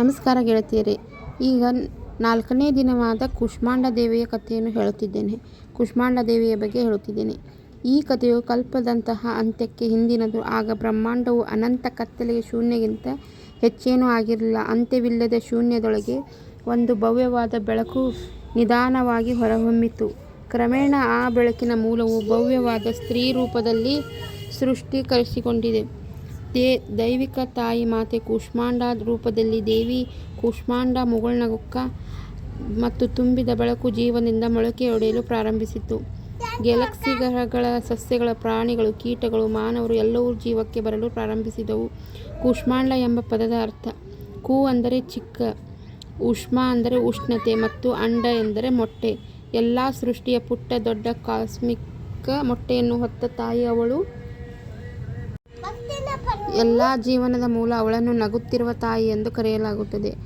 ನಮಸ್ಕಾರ ಗೆಳತಿಯರೇ, ಈಗ ನಾಲ್ಕನೇ ದಿನವಾದ ಕುಷ್ಮಾಂಡ ದೇವಿಯ ಕಥೆಯನ್ನು ಹೇಳುತ್ತಿದ್ದೇನೆ. ಕುಷ್ಮಾಂಡ ದೇವಿಯ ಬಗ್ಗೆ ಹೇಳುತ್ತಿದ್ದೇನೆ. ಈ ಕಥೆಯು ಕಲ್ಪದಂತಹ ಅಂತ್ಯಕ್ಕೆ ಹಿಂದಿನದು. ಆಗ ಬ್ರಹ್ಮಾಂಡವು ಅನಂತ ಕತ್ತಲೆಗೆ ಶೂನ್ಯಗಿಂತ ಹೆಚ್ಚೇನೂ ಆಗಿರಲಿಲ್ಲ. ಅಂತ್ಯವಿಲ್ಲದ ಶೂನ್ಯದೊಳಗೆ ಒಂದು ಭವ್ಯವಾದ ಬೆಳಕು ನಿಧಾನವಾಗಿ ಹೊರಹೊಮ್ಮಿತು. ಕ್ರಮೇಣ ಆ ಬೆಳಕಿನ ಮೂಲವು ಭವ್ಯವಾದ ಸ್ತ್ರೀ ರೂಪದಲ್ಲಿ ಸೃಷ್ಟೀಕರಿಸಿಕೊಂಡಿದೆ. ದೇ, ದೈವಿಕ ತಾಯಿ ಮಾತೆ ಕೂಷ್ಮಾಂಡ ರೂಪದಲ್ಲಿ ದೇವಿ ಕೂಷ್ಮಾಂಡ ಮುಗುಳ್ನಗುಕ್ಕ ಮತ್ತು ತುಂಬಿದ ಬೆಳಕು ಜೀವನದಿಂದ ಮೊಳಕೆಯೊಡೆಯಲು ಪ್ರಾರಂಭಿಸಿತು ಗ್ಯಾಲಕ್ಸಿ ಗ್ರಹಗಳ ಸಸ್ಯಗಳ ಪ್ರಾಣಿಗಳು, ಕೀಟಗಳು, ಮಾನವರು ಎಲ್ಲವೂ ಜೀವಕ್ಕೆ ಬರಲು ಪ್ರಾರಂಭಿಸಿದವು. ಕೂಷ್ಮಾಂಡ ಎಂಬ ಪದದ ಅರ್ಥ, ಕೂ ಅಂದರೆ ಚಿಕ್ಕ, ಉಷ್ಮ ಅಂದರೆ ಉಷ್ಣತೆ ಮತ್ತು ಅಂಡ ಎಂದರೆ ಮೊಟ್ಟೆ. ಎಲ್ಲ ಸೃಷ್ಟಿಯ ಪುಟ್ಟ ದೊಡ್ಡ ಕಾಸ್ಮಿಕ್ ಮೊಟ್ಟೆಯನ್ನು ಹೊತ್ತ ತಾಯಿ ಅವಳು ಎಲ್ಲ ಜೀವನದ ಮೂಲ ಅವಳನ್ನು ನಗುತ್ತಿರುವ ತಾಯಿ ಎಂದು ಕರೆಯಲಾಗುತ್ತದೆ.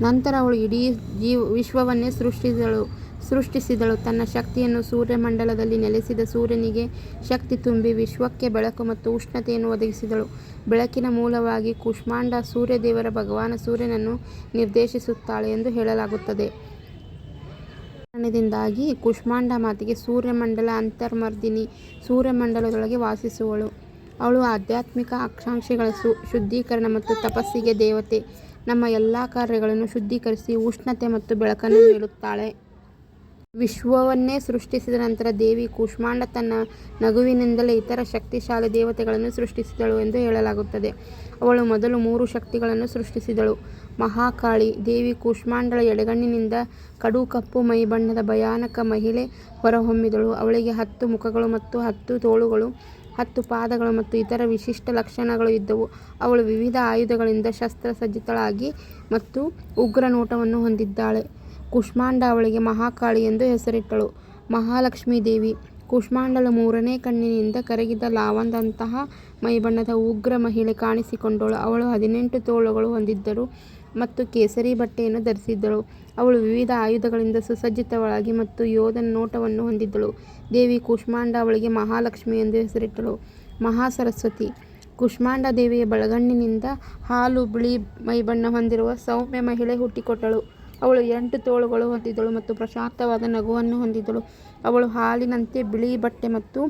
ನಂತರ ಅವಳು ಇಡೀ ಜೀವ ವಿಶ್ವವನ್ನೇ ಸೃಷ್ಟಿಸಿದಳು. ಸೃಷ್ಟಿಸಿದಳು. ತನ್ನ ಶಕ್ತಿಯನ್ನು ಸೂರ್ಯಮಂಡಲದಲ್ಲಿ ನೆಲೆಸಿದ ಸೂರ್ಯನಿಗೆ ಶಕ್ತಿ ತುಂಬಿ ವಿಶ್ವಕ್ಕೆ ಬೆಳಕು ಮತ್ತು ಉಷ್ಣತೆಯನ್ನು ಒದಗಿಸಿದಳು. ಬೆಳಕಿನ ಮೂಲವಾಗಿ ಕುಷ್ಮಾಂಡ ಸೂರ್ಯದೇವರ ಭಗವಾನ ಸೂರ್ಯನನ್ನು ನಿರ್ದೇಶಿಸುತ್ತಾಳೆ ಎಂದು ಹೇಳಲಾಗುತ್ತದೆ. ಕಾರಣದಿಂದಾಗಿ ಕುಷ್ಮಾಂಡ ಮಾತಿಗೆ ಸೂರ್ಯಮಂಡಲ ಅಂತರ್ಮರ್ದಿನಿ, ಸೂರ್ಯಮಂಡಲದೊಳಗೆ ವಾಸಿಸುವಳು. ಅವಳು ಆಧ್ಯಾತ್ಮಿಕ ಆಕಾಂಕ್ಷೆಗಳ ಸು ಶುದ್ಧೀಕರಣ ಮತ್ತು ತಪಸ್ಸಿಗೆ ದೇವತೆ. ನಮ್ಮ ಎಲ್ಲ ಕಾರ್ಯಗಳನ್ನು ಶುದ್ಧೀಕರಿಸಿ ಉಷ್ಣತೆ ಮತ್ತು ಬೆಳಕನ್ನು ನೀಡುತ್ತಾಳೆ. ವಿಶ್ವವನ್ನೇ ಸೃಷ್ಟಿಸಿದ ನಂತರ ದೇವಿ ಕೂಷ್ಮಾಂಡ ತನ್ನ ನಗುವಿನಿಂದಲೇ ಇತರ ಶಕ್ತಿಶಾಲಿ ದೇವತೆಗಳನ್ನು ಸೃಷ್ಟಿಸಿದಳು ಎಂದು ಹೇಳಲಾಗುತ್ತದೆ. ಅವಳು ಮೊದಲು ಮೂರು ಶಕ್ತಿಗಳನ್ನು ಸೃಷ್ಟಿಸಿದಳು. ಮಹಾಕಾಳಿ, ದೇವಿ ಕೂಷ್ಮಾಂಡಳ ಎಡಗಣ್ಣಿನಿಂದ ಕಡು ಕಪ್ಪು ಮೈ ಬಣ್ಣದ ಭಯಾನಕ ಮಹಿಳೆ ಹೊರಹೊಮ್ಮಿದಳು. ಅವಳಿಗೆ ಹತ್ತು ಮುಖಗಳು ಮತ್ತು ಹತ್ತು ತೋಳುಗಳು ಹತ್ತು ಪಾದಗಳು ಮತ್ತು ಇತರ ವಿಶಿಷ್ಟ ಲಕ್ಷಣಗಳು ಇದ್ದವು. ಅವಳು ವಿವಿಧ ಆಯುಧಗಳಿಂದ ಶಸ್ತ್ರಸಜ್ಜಿತಳಾಗಿ ಮತ್ತು ಉಗ್ರ ನೋಟವನ್ನು ಹೊಂದಿದ್ದಾಳೆ. ಕುಷ್ಮಾಂಡ ಅವಳಿಗೆ ಮಹಾಕಾಳಿ ಎಂದು ಹೆಸರಿಟ್ಟಳು. ಮಹಾಲಕ್ಷ್ಮೀ ದೇವಿ. ಕುಷ್ಮಾಂಡಳು ಮೂರನೇ ಕಣ್ಣಿನಿಂದ ಕರಗಿದ ಲಾವಂದಂತಹ ಮೈಬಣ್ಣದ ಉಗ್ರ ಮಹಿಳೆ ಕಾಣಿಸಿಕೊಂಡಳು. ಅವಳು ಹದಿನೆಂಟು ತೋಳುಗಳು ಹೊಂದಿದ್ದರು ಮತ್ತು ಕೇಸರಿ ಬಟ್ಟೆಯನ್ನು ಧರಿಸಿದ್ದಳು. ಅವಳು ವಿವಿಧ ಆಯುಧಗಳಿಂದ ಸುಸಜ್ಜಿತಳಾಗಿ ಮತ್ತು ಯೋಧನ ನೋಟವನ್ನು ಹೊಂದಿದ್ದಳು. ದೇವಿ ಕೂಷ್ಮಾಂಡ ಅವಳಿಗೆ ಮಹಾಲಕ್ಷ್ಮಿ ಎಂದು ಹೆಸರಿಟ್ಟಳು. ಮಹಾಸರಸ್ವತಿ, ಕುಷ್ಮಾಂಡ ದೇವಿಯ ಬಳಗಣ್ಣಿನಿಂದ ಹಾಲು, ಬಿಳಿ ಮೈಬಣ್ಣ ಹೊಂದಿರುವ ಸೌಮ್ಯ ಮಹಿಳೆ ಹುಟ್ಟಿಕೊಟ್ಟಳು. ಅವಳು ಎಂಟು ತೋಳುಗಳು ಹೊಂದಿದ್ದಳು ಮತ್ತು ಪ್ರಶಾಂತವಾದ ನಗುವನ್ನು ಹೊಂದಿದ್ದಳು. ಅವಳು ಹಾಲಿನಂತೆ ಬಿಳಿ ಬಟ್ಟೆ ಮತ್ತು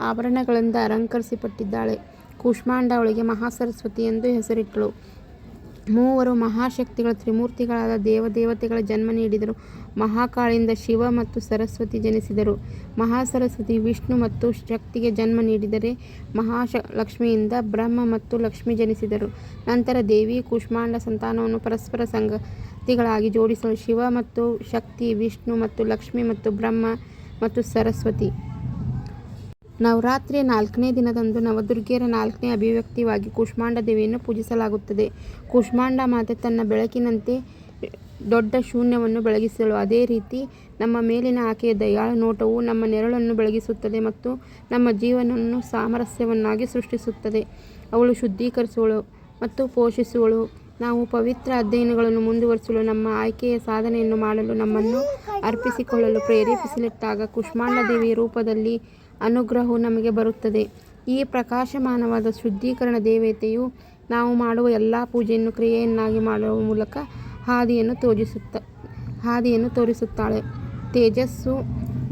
ಆಭರಣಗಳಿಂದ ಅಲಂಕರಿಸಲ್ಪಟ್ಟಿದ್ದಾಳೆ ಕೂಷ್ಮಾಂಡ ಅವಳಿಗೆ ಮಹಾಸರಸ್ವತಿ ಎಂದು ಹೆಸರಿಟ್ಟಳು. ಮೂವರು ಮಹಾಶಕ್ತಿಗಳ ತ್ರಿಮೂರ್ತಿಗಳಾದ ದೇವದೇವತೆಗಳ ಜನ್ಮ ನೀಡಿದರು. ಮಹಾಕಾಳಿಯಿಂದ ಶಿವ ಮತ್ತು ಸರಸ್ವತಿ ಜನಿಸಿದರು. ಮಹಾಸರಸ್ವತಿ, ವಿಷ್ಣು ಮತ್ತು ಶಕ್ತಿಗೆ ಜನ್ಮ ನೀಡಿದರೆ ಮಹಾಶ ಲಕ್ಷ್ಮಿಯಿಂದ ಬ್ರಹ್ಮ ಮತ್ತು ಲಕ್ಷ್ಮಿ ಜನಿಸಿದರು. ನಂತರ ದೇವಿ, ಕುಷ್ಮಾಂಡ ಸಂತಾನವನ್ನು ಪರಸ್ಪರ ಸಂಗತಿಗಳಾಗಿ ಜೋಡಿಸಲು ಶಿವ ಮತ್ತು ಶಕ್ತಿ, ವಿಷ್ಣು ಮತ್ತು ಲಕ್ಷ್ಮಿ ಮತ್ತು ಬ್ರಹ್ಮ ಮತ್ತು ಸರಸ್ವತಿ. ನವರಾತ್ರಿಯ ನಾಲ್ಕನೇ ದಿನದಂದು ನವದುರ್ಗೆಯರ ನಾಲ್ಕನೇ ಅಭಿವ್ಯಕ್ತಿಯಾಗಿ ಕುಷ್ಮಾಂಡ ದೇವಿಯನ್ನು ಪೂಜಿಸಲಾಗುತ್ತದೆ. ಕುಷ್ಮಾಂಡ ಮಾತೆ ತನ್ನ ಬೆಳಕಿನಂತೆ ದೊಡ್ಡ ಶೂನ್ಯವನ್ನು ಬೆಳಗಿಸಲು ಅದೇ ರೀತಿ ನಮ್ಮ ಮೇಲಿನ ಆಕೆಯ ದಯಾಳ ನೋಟವು ನಮ್ಮ ನೆರಳನ್ನು ಬೆಳಗಿಸುತ್ತದೆ ಮತ್ತು ನಮ್ಮ ಜೀವನವನ್ನು ಸಾಮರಸ್ಯವನ್ನಾಗಿ ಸೃಷ್ಟಿಸುತ್ತದೆ. ಅವಳು ಶುದ್ಧೀಕರಿಸುವಳು ಮತ್ತು ಪೋಷಿಸುವಳು. ನಾವು ಪವಿತ್ರ ಅಧ್ಯಯನಗಳನ್ನು ಮುಂದುವರಿಸಲು ನಮ್ಮ ಆಯ್ಕೆಯ ಸಾಧನೆಯನ್ನು ಮಾಡಲು ನಮ್ಮನ್ನು ಅರ್ಪಿಸಿಕೊಳ್ಳಲು ಪ್ರೇರೇಪಿಸಲಿಟ್ಟಾಗ ಕುಷ್ಮಾಂಡ ದೇವಿಯ ರೂಪದಲ್ಲಿ ಅನುಗ್ರಹವು ನಮಗೆ ಬರುತ್ತದೆ. ಈ ಪ್ರಕಾಶಮಾನವಾದ ಶುದ್ಧೀಕರಣ ದೇವತೆಯು ನಾವು ಮಾಡುವ ಎಲ್ಲ ಪೂಜೆಯನ್ನು ಕ್ರಿಯೆಯನ್ನಾಗಿ ಮಾಡುವ ಮೂಲಕ ಹಾದಿಯನ್ನು ತೋರಿಸುತ್ತ ಹಾದಿಯನ್ನು ತೋರಿಸುತ್ತಾಳೆ. ತೇಜಸ್ಸು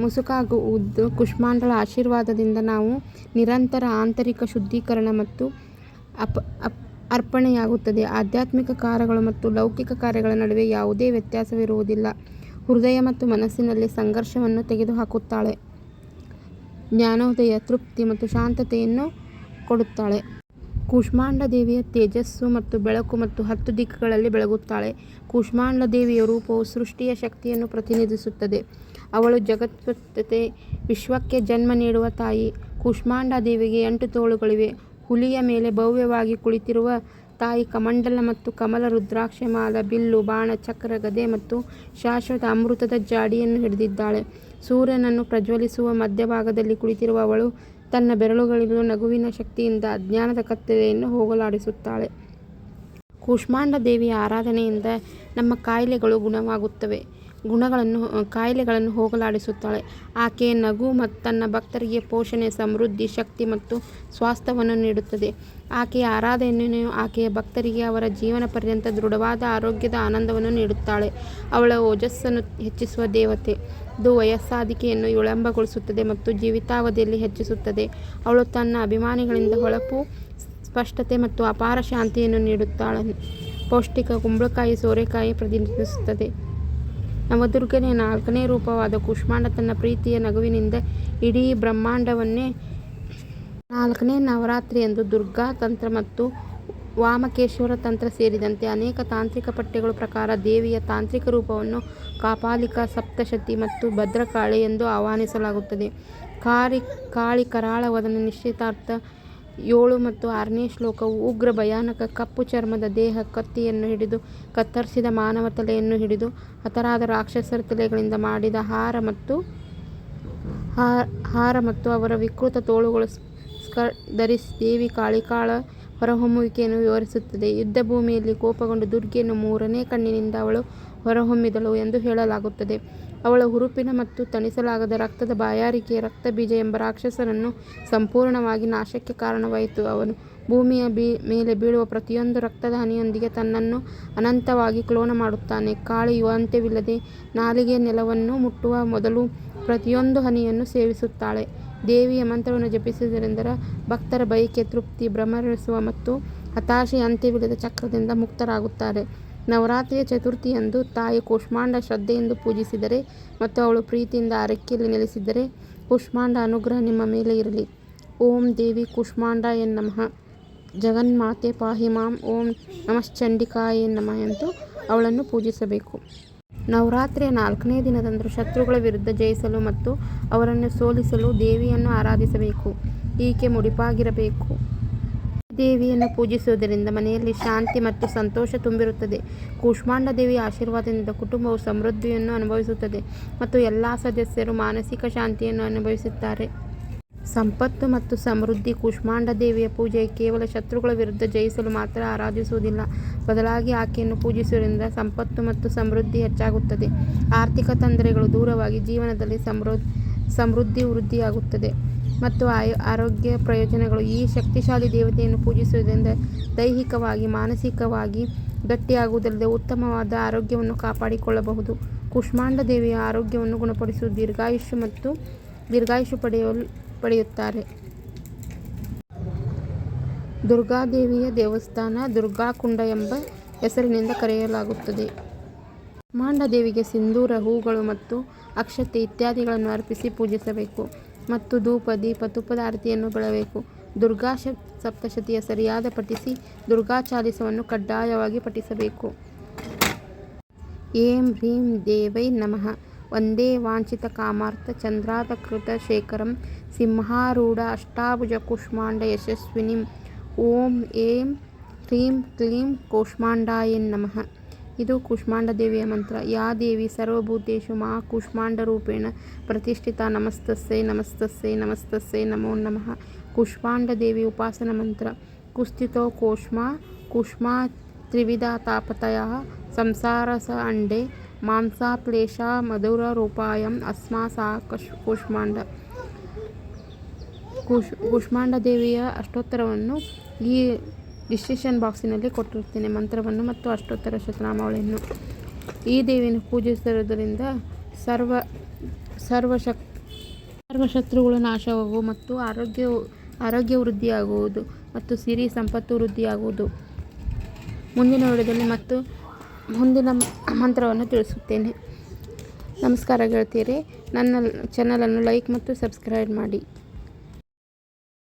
ಮುಸುಕಾಗುವುದು ಕುಷ್ಮಾಂಡಳ ಆಶೀರ್ವಾದದಿಂದ ನಾವು ನಿರಂತರ ಆಂತರಿಕ ಶುದ್ಧೀಕರಣ ಮತ್ತು ಅಪ್ ಅಪ್, ಅರ್ಪಣೆಯಾಗುತ್ತದೆ. ಆಧ್ಯಾತ್ಮಿಕ ಕಾರ್ಯಗಳು ಮತ್ತು ಲೌಕಿಕ ಕಾರ್ಯಗಳ ನಡುವೆ ಯಾವುದೇ ವ್ಯತ್ಯಾಸವಿರುವುದಿಲ್ಲ. ಹೃದಯ ಮತ್ತು ಮನಸ್ಸಿನಲ್ಲಿ ಸಂಘರ್ಷವನ್ನು ತೆಗೆದುಹಾಕುತ್ತಾಳೆ. ಜ್ಞಾನೋದಯ, ತೃಪ್ತಿ ಮತ್ತು ಶಾಂತತೆಯನ್ನು ಕೊಡುತ್ತಾಳೆ. ಕೂಷ್ಮಾಂಡ ದೇವಿಯ ತೇಜಸ್ಸು ಮತ್ತು ಬೆಳಕು ಮತ್ತು ಹತ್ತು ದಿಕ್ಕುಗಳಲ್ಲಿ ಬೆಳಗುತ್ತಾಳೆ. ಕೂಷ್ಮಾಂಡ ದೇವಿಯ ರೂಪವು ಸೃಷ್ಟಿಯ ಶಕ್ತಿಯನ್ನು ಪ್ರತಿನಿಧಿಸುತ್ತದೆ. ಅವಳು ಜಗತ್ವತೆ ವಿಶ್ವಕ್ಕೆ ಜನ್ಮ ನೀಡುವ ತಾಯಿ. ಕೂಷ್ಮಾಂಡ ದೇವಿಗೆ ಎಂಟು ತೋಳುಗಳಿವೆ. ಹುಲಿಯ ಮೇಲೆ ಭವ್ಯವಾಗಿ ಕುಳಿತಿರುವ ತಾಯಿ ಕಮಂಡಲ ಮತ್ತು ಕಮಲ ರುದ್ರಾಕ್ಷಮಾಲ ಬಿಲ್ಲು, ಬಾಣ, ಚಕ್ರ, ಗದೆ ಮತ್ತು ಶಾಶ್ವತ ಅಮೃತದ ಜಾಡಿಯನ್ನು ಹಿಡಿದಿದ್ದಾಳೆ. ಸೂರ್ಯನನ್ನು ಪ್ರಜ್ವಲಿಸುವ ಮಧ್ಯಭಾಗದಲ್ಲಿ ಕುಳಿತಿರುವ ಅವಳು ತನ್ನ ಬೆರಳುಗಳಿಗೂ ನಗುವಿನ ಶಕ್ತಿಯಿಂದ ಅಜ್ಞಾನದ ಕತ್ತಲೆಯನ್ನು ಹೋಗಲಾಡಿಸುತ್ತಾಳೆ. ಕೂಷ್ಮಾಂಡ ದೇವಿಯ ಆರಾಧನೆಯಿಂದ ನಮ್ಮ ಕಾಯಿಲೆಗಳು ಗುಣವಾಗುತ್ತವೆ. ಗುಣಗಳನ್ನು, ಕಾಯಿಲೆಗಳನ್ನು ಹೋಗಲಾಡಿಸುತ್ತಾಳೆ. ಆಕೆಯ ನಗು ಮತ್ತು ತನ್ನ ಭಕ್ತರಿಗೆ ಪೋಷಣೆ, ಸಮೃದ್ಧಿ, ಶಕ್ತಿ ಮತ್ತು ಸ್ವಾಸ್ಥ್ಯವನ್ನು ನೀಡುತ್ತದೆ. ಆಕೆಯ ಆರಾಧನೆಯು ಆಕೆಯ ಭಕ್ತರಿಗೆ ಅವರ ಜೀವನ ಪರ್ಯಂತ ದೃಢವಾದ ಆರೋಗ್ಯದ ಆನಂದವನ್ನು ನೀಡುತ್ತಾಳೆ. ಅವಳ ಓಜಸ್ಸನ್ನು ಹೆಚ್ಚಿಸುವ ದೇವತೆ. ಇದು ವಯಸ್ಸಾದಿಕೆಯನ್ನು ವಿಳಂಬಗೊಳಿಸುತ್ತದೆ ಮತ್ತು ಜೀವಿತಾವಧಿಯಲ್ಲಿ ಹೆಚ್ಚಿಸುತ್ತದೆ. ಅವಳು ತನ್ನ ಅಭಿಮಾನಿಗಳಿಂದ ಹೊಳಪು, ಸ್ಪಷ್ಟತೆ ಮತ್ತು ಅಪಾರ ಶಾಂತಿಯನ್ನು ನೀಡುತ್ತಾಳೆ. ಪೌಷ್ಟಿಕ ಕುಂಬಳಕಾಯಿ, ಸೋರೆಕಾಯಿ ಪ್ರತಿನಿಧಿಸುತ್ತದೆ. ನವದುರ್ಗನ ನಾಲ್ಕನೇ ರೂಪವಾದ ಕುಷ್ಮಾಂಡ ತನ್ನ ಪ್ರೀತಿಯ ನಗುವಿನಿಂದ ಇಡೀ ಬ್ರಹ್ಮಾಂಡವನ್ನೇ ನಾಲ್ಕನೇ ನವರಾತ್ರಿಯಂದು ದುರ್ಗಾ ತಂತ್ರ ಮತ್ತು ವಾಮಕೇಶ್ವರ ತಂತ್ರ ಸೇರಿದಂತೆ ಅನೇಕ ತಾಂತ್ರಿಕ ಪಠ್ಯಗಳ ಪ್ರಕಾರ ದೇವಿಯ ತಾಂತ್ರಿಕ ರೂಪವನ್ನು ಕಾಪಾಲಿಕ, ಸಪ್ತಶತಿ ಮತ್ತು ಭದ್ರಕಾಳಿ ಎಂದು ಆಹ್ವಾನಿಸಲಾಗುತ್ತದೆ. ಕಾರಿ, ಕಾಳಿ ಕರಾಳ ವದನ ನಿಶ್ಚಿತಾರ್ಥ ಏಳು ಮತ್ತು ಆರನೇ ಶ್ಲೋಕವು ಉಗ್ರ ಭಯಾನಕ ಕಪ್ಪು ಚರ್ಮದ ದೇಹ ಕತ್ತಿಯನ್ನು ಹಿಡಿದು ಕತ್ತರಿಸಿದ ಮಾನವ ತಲೆಯನ್ನು ಹಿಡಿದು ಹತರಾದ ರಾಕ್ಷಸರ ತಲೆಗಳಿಂದ ಮಾಡಿದ ಹಾರ ಮತ್ತು ಹಾರ ಮತ್ತು ಅವರ ವಿಕೃತ ತೋಳುಗಳು ಸ್ಕರ್ ಧರಿಸಿ ದೇವಿ ಕಾಳಿಕಾಳ ಹೊರಹೊಮ್ಮುವಿಕೆಯನ್ನು ವಿವರಿಸುತ್ತದೆ. ಯುದ್ಧ ಭೂಮಿಯಲ್ಲಿ ಕೋಪಗೊಂಡು ದುರ್ಗೆಯನ್ನು ಮೂರನೇ ಕಣ್ಣಿನಿಂದ ಅವಳು ಹೊರಹೊಮ್ಮಿದಳು ಎಂದು ಹೇಳಲಾಗುತ್ತದೆ. ಅವಳ ಹುರುಪಿನ ಮತ್ತು ತಣಿಸಲಾಗದ ರಕ್ತದ ಬಾಯಾರಿಕೆ ರಕ್ತಬೀಜ ಎಂಬ ರಾಕ್ಷಸನನ್ನು ಸಂಪೂರ್ಣವಾಗಿ ನಾಶಕ್ಕೆ ಕಾರಣವಾಯಿತು. ಅವನು ಭೂಮಿಯ ಬೀ ಮೇಲೆ ಬೀಳುವ ಪ್ರತಿಯೊಂದು ರಕ್ತದ ಹನಿಯೊಂದಿಗೆ ತನ್ನನ್ನು ಅನಂತವಾಗಿ ಕ್ಲೋನ ಮಾಡುತ್ತಾನೆ. ಕಾಳಿಯು ಅಂತ್ಯವಿಲ್ಲದೆ ನಾಲಿಗೆ ನೆಲವನ್ನು ಮುಟ್ಟುವ ಮೊದಲು ಪ್ರತಿಯೊಂದು ಹನಿಯನ್ನು ಸೇವಿಸುತ್ತಾಳೆ. ದೇವಿಯ ಮಂತ್ರವನ್ನು ಜಪಿಸುವುದರಿಂದ ಭಕ್ತರ ಬಯಕೆ ತೃಪ್ತಿ ಭ್ರಮರಿಸುವ ಮತ್ತು ಹತಾಶೆ ಅಂತ್ಯವಿಲ್ಲದ ಚಕ್ರದಿಂದ ಮುಕ್ತರಾಗುತ್ತಾರೆ. ನವರಾತ್ರಿಯ ಚತುರ್ಥಿಯಂದು ತಾಯಿ ಕುಷ್ಮಾಂಡ ಶ್ರದ್ಧೆಯಿಂದ ಪೂಜಿಸಿದರೆ ಮತ್ತು ಅವಳು ಪ್ರೀತಿಯಿಂದ ಆರೈಕೆಯಲ್ಲಿ ನೆಲೆಸಿದರೆ ಕುಷ್ಮಾಂಡ ಅನುಗ್ರಹ ನಿಮ್ಮ ಮೇಲೆ ಇರಲಿ. ಓಂ ದೇವಿ ಕೂಷ್ಮಾಂಡಾಯ ನಮಃ. ಜಗನ್ಮಾತೆ ಪಾಹಿ ಮಾಂ. ಓಂ ನಮಶ್ಚಂಡಿಕಾಯ ನಮಃ ಎಂದು ಅವಳನ್ನು ಪೂಜಿಸಬೇಕು. ನವರಾತ್ರಿಯ ನಾಲ್ಕನೇ ದಿನದಂದು ಶತ್ರುಗಳ ವಿರುದ್ಧ ಜಯಿಸಲು ಮತ್ತು ಅವರನ್ನು ಸೋಲಿಸಲು ದೇವಿಯನ್ನು ಆರಾಧಿಸಬೇಕು. ಈಕೆ ಮುಡಿಪಾಗಿರಬೇಕು. ದೇವಿಯನ್ನು ಪೂಜಿಸುವುದರಿಂದ ಮನೆಯಲ್ಲಿ ಶಾಂತಿ ಮತ್ತು ಸಂತೋಷ ತುಂಬಿರುತ್ತದೆ. ಕೂಷ್ಮಾಂಡ ದೇವಿಯ ಆಶೀರ್ವಾದದಿಂದ ಕುಟುಂಬವು ಸಮೃದ್ಧಿಯನ್ನು ಅನುಭವಿಸುತ್ತದೆ ಮತ್ತು ಎಲ್ಲ ಸದಸ್ಯರು ಮಾನಸಿಕ ಶಾಂತಿಯನ್ನು ಅನುಭವಿಸುತ್ತಾರೆ. ಸಂಪತ್ತು ಮತ್ತು ಸಮೃದ್ಧಿ ಕುಷ್ಮಾಂಡ ದೇವಿಯ ಪೂಜೆ ಕೇವಲ ಶತ್ರುಗಳ ವಿರುದ್ಧ ಜಯಿಸಲು ಮಾತ್ರ ಆರಾಧಿಸುವುದಿಲ್ಲ. ಬದಲಾಗಿ ಆಕೆಯನ್ನು ಪೂಜಿಸುವುದರಿಂದ ಸಂಪತ್ತು ಮತ್ತು ಸಮೃದ್ಧಿ ಹೆಚ್ಚಾಗುತ್ತದೆ. ಆರ್ಥಿಕ ತೊಂದರೆಗಳು ದೂರವಾಗಿ ಜೀವನದಲ್ಲಿ ಸಮೃದ್ಧಿ ಸಮೃದ್ಧಿ ವೃದ್ಧಿಯಾಗುತ್ತದೆ. ಮತ್ತು ಆಯು ಆರೋಗ್ಯ ಪ್ರಯೋಜನಗಳು ಈ ಶಕ್ತಿಶಾಲಿ ದೇವತೆಯನ್ನು ಪೂಜಿಸುವುದರಿಂದ ದೈಹಿಕವಾಗಿ, ಮಾನಸಿಕವಾಗಿ ಗಟ್ಟಿಯಾಗುವುದಲ್ಲದೆ ಉತ್ತಮವಾದ ಆರೋಗ್ಯವನ್ನು ಕಾಪಾಡಿಕೊಳ್ಳಬಹುದು. ಕುಷ್ಮಾಂಡ ದೇವಿಯ ಆರೋಗ್ಯವನ್ನು ಗುಣಪಡಿಸುವುದು ದೀರ್ಘಾಯುಷ್ಯ ಮತ್ತು ದೀರ್ಘಾಯುಷ್ಯ ಪಡೆಯಲು ಪಡೆಯುತ್ತಾರೆ. ದುರ್ಗಾದೇವಿಯ ದೇವಸ್ಥಾನ ದುರ್ಗಾಕುಂಡ ಎಂಬ ಹೆಸರಿನಿಂದ ಕರೆಯಲಾಗುತ್ತದೆ. ಮಾಂಡದೇವಿಗೆ ಸಿಂಧೂರ ಹೂಗಳು ಮತ್ತು ಅಕ್ಷತೆ ಇತ್ಯಾದಿಗಳನ್ನು ಅರ್ಪಿಸಿ ಪೂಜಿಸಬೇಕು ಮತ್ತು ಧೂಪ, ದೀಪ, ತುಪ್ಪದ ಆರತಿಯನ್ನು ಬೆಳಬೇಕು. ದುರ್ಗಾ ಸಪ್ತಶತಿಯ ಸರಿಯಾದ ಪಠಿಸಿ ದುರ್ಗಾ ಚಾಲಿಸವನ್ನು ಕಡ್ಡಾಯವಾಗಿ ಪಠಿಸಬೇಕು. ಏಂ ಹ್ರೀಂ ದೇವೈ ನಮಃ. ಒಂದೇ ವಾಂಛಿತ ಕಾಮಾರ್ಥ ಚಂದ್ರಾಧಕೃತ ಶೇಖರಂ ಸಿಂಹಾರೂಢ ಅಷ್ಟಾಭುಜ ಕೂಷ್ಮಾಂಡ ಯಶಸ್ವಿನಿಂ ಓಂ ಏಂ ಹ್ರೀಂ ಕ್ಲೀಂ ಕೂಷ್ಮಾಂಡಾಯ ನಮಃ ಇದು ಕೂಷ್ಮಾಂಡ ದೇವಿಯ ಮಂತ್ರ ಯಾ ದೇವಿ ಸರ್ವಭೂತೇಷು ಮಾ ಕೂಷ್ಮಾಂಡ ರೂಪೇಣ ಪ್ರತಿಷ್ಠಿತ ನಮಸ್ತಸ್ಸೈ ನಮಸ್ತಸ್ಸೈ ನಮಸ್ತಸ್ಸೈ ನಮೋ ನಮಃ ಕೂಷ್ಮಾಂಡ ದೇವಿ ಉಪಾಸನ ಮಂತ್ರ ಕುಸ್ಥಿತೋ ಕೂಷ್ಮಾ ಕೂಷ್ಮಾ ತ್ರಿವಿಧ ತಾಪತಯ ಸಂಸಾರ ಸ ಅಂಡೆ ಮಾಂಸಾಪ್ಲೇಶ ಮಧುರ ರೂಪಾಯಂ ಅಸ್ಮಾ ಸಾ ಕಶ್ ಕೂಷ್ಮಾಂಡ ಕುಶ್, ಕೂಷ್ಮಾಂಡ ದೇವಿಯ ಅಷ್ಟೋತ್ತರವನ್ನು ಈ ಡಿಸ್ಕ್ರಿಪ್ಷನ್ ಬಾಕ್ಸಿನಲ್ಲಿ ಕೊಟ್ಟಿರ್ತೇನೆ ಮಂತ್ರವನ್ನು ಮತ್ತು ಅಷ್ಟೋತ್ತರ ಶತನಾಮಾವಳಿಯನ್ನು ಈ ದೇವಿಯನ್ನು ಪೂಜಿಸುವುದರಿಂದ ಸರ್ವ, ಸರ್ವಶಕ್, ಸರ್ವಶತ್ರುಗಳು ನಾಶವಾಗುವ ಮತ್ತು ಆರೋಗ್ಯ ಆರೋಗ್ಯ ವೃದ್ಧಿಯಾಗುವುದು ಮತ್ತು ಸಿರಿ ಸಂಪತ್ತು ವೃದ್ಧಿಯಾಗುವುದು. ಮುಂದಿನ ವಿಡಿಯೋದಲ್ಲಿ ಮತ್ತು ಮುಂದಿನ ಮಂತ್ರವನ್ನು ತಿಳಿಸುತ್ತೇನೆ. ನಮಸ್ಕಾರ ಗೆಳತಿಯರೇ. ನನ್ನ ಚಾನಲನ್ನು ಲೈಕ್ ಮತ್ತು ಸಬ್ಸ್ಕ್ರೈಬ್ ಮಾಡಿ.